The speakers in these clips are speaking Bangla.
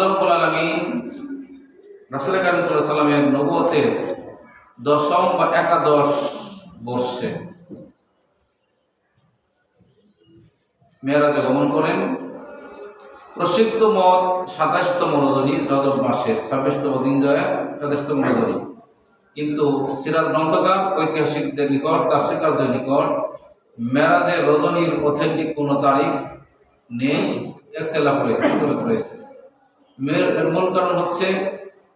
আল্লাহ নবতের দশম বা একাদশ বর্ষে মেয়েরাজে গমন করেন। প্রসিদ্ধ মত সাতাশতম রজনী রজব মাসের, ছাব্বিশতম দিন জয়া, সাতাশতম রজনী। কিন্তু সিরাজ গ্রন্থকার, ঐতিহাসিকদের নিকট তাফসিকারদের নিকট মেরাজের রজনীর অথেন্টিক কোনো তারিখ নেই একতলাপ রয়েছে রয়েছে। এর মূল কারণ হচ্ছে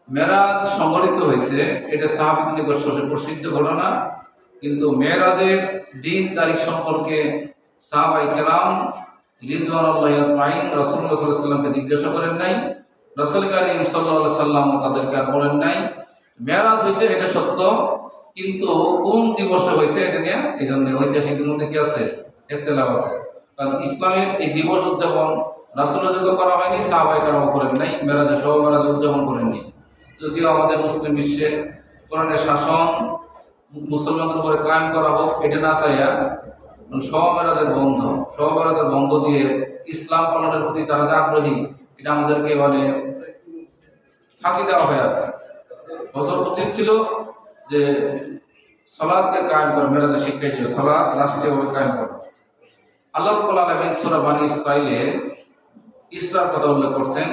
মেরাজ সংগঠিত হয়েছে। এটা সাহাবিদ নিকট প্রসিদ্ধ ঘটনা। কিন্তু মেয়েরাজের দিন, তারিখ সম্পর্কে সাহাবাই কেরাম রিদওয়ান আল্লাহ আজমাইন রসুল্লাহ সাল্লামকে জিজ্ঞাসা করেন নাই। রসুল করিম সাল্লাহ সাল্লাম তাদেরকে আর বলেন নাই। মেয়ারাজ হয়েছে, এটা সত্য। কিন্তু কোন দিবসে হয়েছে, এটা নিয়ে এই জন্য ঐতিহাসিকদের মধ্যে কি আছে? একতলাপ আছে। কারণ ইসলামের এই দিবস উদযাপন যুগে করা হয়নি সাহাবাই কারাও করেন নাই, মেরাজে সহ মেরাজে উদযাপন করেননি যদিও আমাদের মুসলিম বিশ্বে কোরআনের শাসন মুসলমানদের উপরে কায়েম করা হোক, এটা না চাইয়া সহমেরাজের বন্ধ সহমেরাজের বন্ধ দিয়ে ইসলাম পালনের প্রতি তারা যে আগ্রহী, এটা আমাদেরকে মানে ফাঁকি দেওয়া হয় আর কি। বছর উচিত ছিল যে সলাদকে কায়েম করা, মেরাজের শিক্ষা হিসেবে সলাদ রাষ্ট্রীয়ভাবে কায়েম করা। আল্লাহ আলমিন সুরা বানী ইসরাইলে ইসরার কথা উল্লেখ করছেন।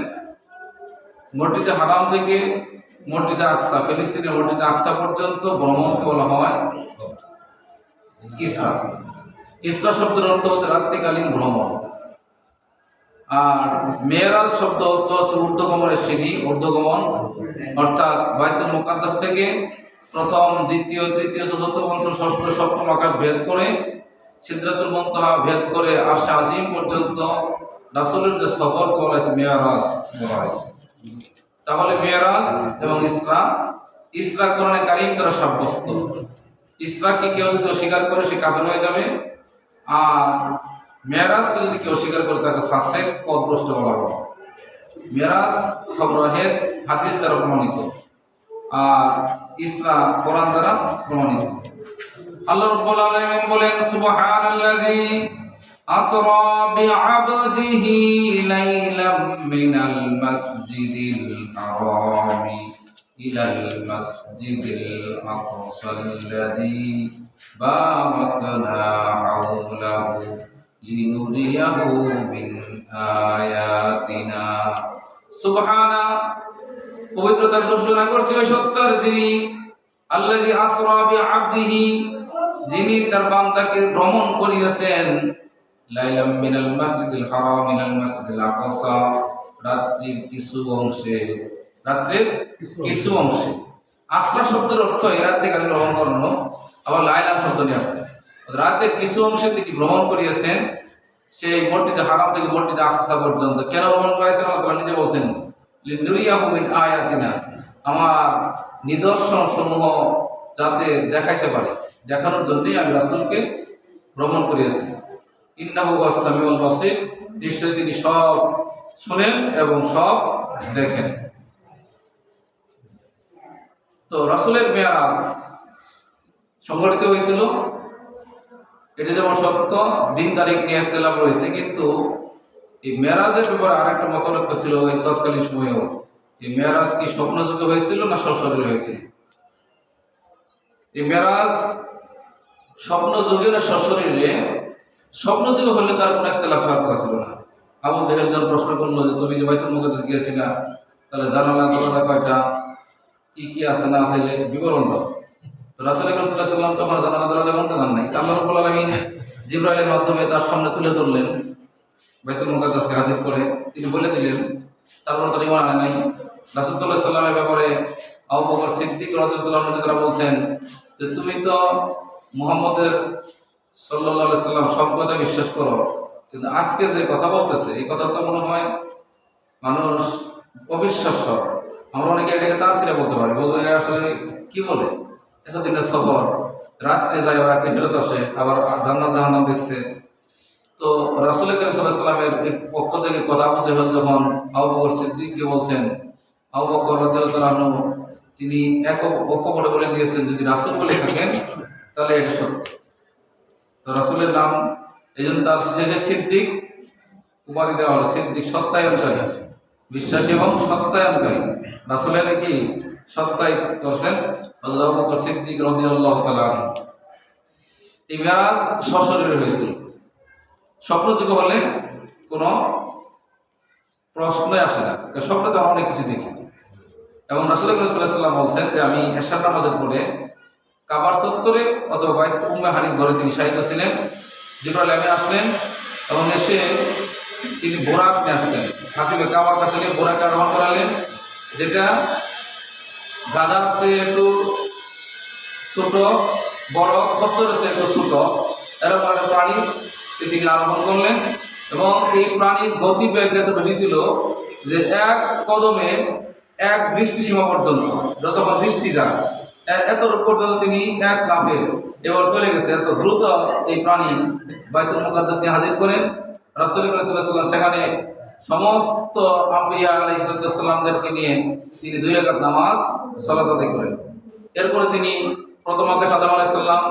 মসজিদে হারাম থেকে মসজিদে আকসা ফিলিস্তিনের মসজিদে আকসা পর্যন্ত ভ্রমণকে বলা হয় ইসরা ইসরা শব্দের অর্থ হচ্ছে রাত্রিকালীন ভ্রমণ। আর মেয়েরাজ শব্দ অর্থ হচ্ছে ঊর্ধ্বগমনের সিঁড়ি, ঊর্ধ্বগমন, অর্থাৎ বাইতুল মুকাদ্দাস থেকে প্রথম, দ্বিতীয়, তৃতীয়, চতুর্থ, পঞ্চম, ষষ্ঠ, সপ্তম আকাশ ভেদ করে সিদ্ধাতুল মন্তহা ভেদ করে আশা আজিম পর্যন্ত রাসুলের যে সফর বলা হয়েছে মেয়ারাজ বলা হয়েছে তাহলে মেয়ারাজ এবং ইসরা ইসরা কোরআনে কারিম দ্বারা সাব্যস্ত। ইসরাকে কেউ যদি অস্বীকার করে, সে কাফের হয়ে যাবে। আর মেয়ারাজকে যদি কেউ অস্বীকার করে, তাকে ফাঁসে পদভ্রষ্ট বলা হবে। মেয়ারাজ খবরাহেদ হাদিস দ্বারা প্রমাণিত। আর ইসরা কোরআন দ্বারা প্রমাণিত। আল্লাহ রাব্বুল আলামিন বলেন, সুবহানাল্লাযী আসরা বিআবদিহি লাইলাম মিনাল মাসজিদিল হারামি ইলাল মাসজিদিল আকসাল্লাযী বারাকনা হাওলাহু লিনুরিয়াহু মিন আয়াতিনা সুবহানা পবিত্রতা ঘোষণা করছে ওই সত্তর যিনি আল্লাহি আসরা বিআবদিহি, যিনি তার বান্দাকে ভ্রমণ করিয়েছেন। লাইলাম মিনাল মাসজিদিল হারাম মিনাল মাসজিদিল আকসা। রাত্রির কিছু অংশে রাত্রির কিছু অংশে। আসরা শব্দের অর্থ এই রাত্রে কালে ভ্রমণ করানো আবার লাইলাম শব্দ নিয়ে আসছে। রাতের কিছু অংশে তিনি ভ্রমণ করিয়েছেন সেই মসজিদে হারাম থেকে মসজিদে আকসা পর্যন্ত। কেন ভ্রমণ করেছেন আল্লাহ নিজে বলছেন লিনুরিয়াহু মিন আয়াতিনা। আমার নিদর্শন সমূহ যাতে দেখাইতে পারে দেখানোর জন্যই আমি রাসূলকে ভ্রমণ করিয়েছি ইন্নাহু তিনি সব শুনেন এবং সব দেখেন। তো রাসূলের মেয়ারাজ হয়েছিল। এটা যেমন সত্য, দিন তারিখ নিয়ে রয়েছে, কিন্তু এই মেয়ারাজের ব্যাপারে আর একটা মতলক্ষ ছিল ওই তৎকালীন সময়েও। এই মেয়ারাজ কি স্বপ্নযোগে হয়েছিল না সশরীরে হয়েছিল? এই মেয়ারাজ স্বপ্নযোগে না সশরীরে স্বপ্নযোগে হলে তার কোনো একটা লাভ করা ছিল না। আবু জেহেল জন প্রশ্ন করল যে, তুমি যে বাইতুল মুকাদ্দাস গিয়েছি না তাহলে জানালা, দরজা কয়টা? কি কি আছে, না আছে বিবরণ দাও। তো রাসূল আকরাম সাল্লাম তখন জানালা, দরজা বলতে জান নাই। আল্লাহ রাব্বুল আলামিন জিবরাইলের মাধ্যমে তার সামনে তুলে ধরলেন, বাইতুল মুকাদ্দাসকে হাজির করে। তিনি বলে দিলেন, তারপর তার ইমান আনে নাই। রাসূল আলাইহি সাল্লামের ব্যাপারে আবু বকর সিদ্দিক আনহু তারা বলছেন যে, তুমি তো মুহাম্মদের সাল্লাম সব কথা বিশ্বাস করো। কিন্তু আজকে যে কথা বলতেছে, এই কথা তো মনে হয় মানুষ অবিশ্বাস্য। আমরা অনেকে এটাকে তার ছিঁড়ে বলতে পারি। বলতে আসলে কি বলে? এতদিনের সফর, রাত্রে যায় রাত্রে ফেরত আসে, আবার জান্নাত জাহান্নাম দেখছে। তো রাসুল করিম সাল্লামের পক্ষ থেকে কথা বলতে হল যখন আবু বকর সিদ্দিককে বলছেন, আবু বকর রাদিয়াল্লাহু তিনি এক অকপটে বলে দিয়েছেন, যদি রাসুল বলে থাকেন, তাহলে এটা সত্য। তো রাসূলের নাম এই জন্য তার শেষে সিদ্দিক, উপাধি দেওয়া হলো, সিদ্দিক সত্যায়নকারী, বিশ্বাসী এবং সত্যায়নকারী। রাসুলের কি সত্যায়িত করছেন আল্লাহ সিদ্দিক রাদিয়াল্লাহু তাআলা আনহু। এই মেরাজ সশরীরে হয়েছিল স্বপ্নযোগ্য হলে কোনো প্রশ্নই আসে না। স্বপ্নে তো অনেক কিছু দেখি। এবং রাসুল্লাহাম বলছেন যে, আমি এশার নামাজের পরে কাবার চত্বরে অথবা বাইক উম্মে ঘরে তিনি সাহিত্য ছিলেন। জিব্রাইল আমিন আসলেন এবং এসে তিনি বোরাক নিয়ে আসলেন। হাতিমে কাবার কাছে নিয়ে বোরাকে আরোহণ করালেন, যেটা গাদার চেয়ে একটু ছোট, বড়, খচ্চরের চেয়ে একটু ছোট। এরকম একটা প্রাণী তিনি আরোহণ করলেন এবং এই প্রাণীর গতিবেগ এত বেশি ছিল যে এক কদমে এক দৃষ্টি সীমা পর্যন্ত, যতক্ষণ দৃষ্টি যায়। এত পর্যন্ত তিনি এক লাফে এবার চলে গেছে এত দ্রুত এই প্রাণী বাইতুল মুকাদ্দাসকে হাজির করেন। রাসুল্লাহ সেখানে সমস্ত আম্বিয়া আলাই সালামদেরকে নিয়ে তিনি দুই রাকাত নামাজ সালাত আদায় করেন। এরপরে তিনি প্রথম আকাশ আদম আলাইসাল্লাম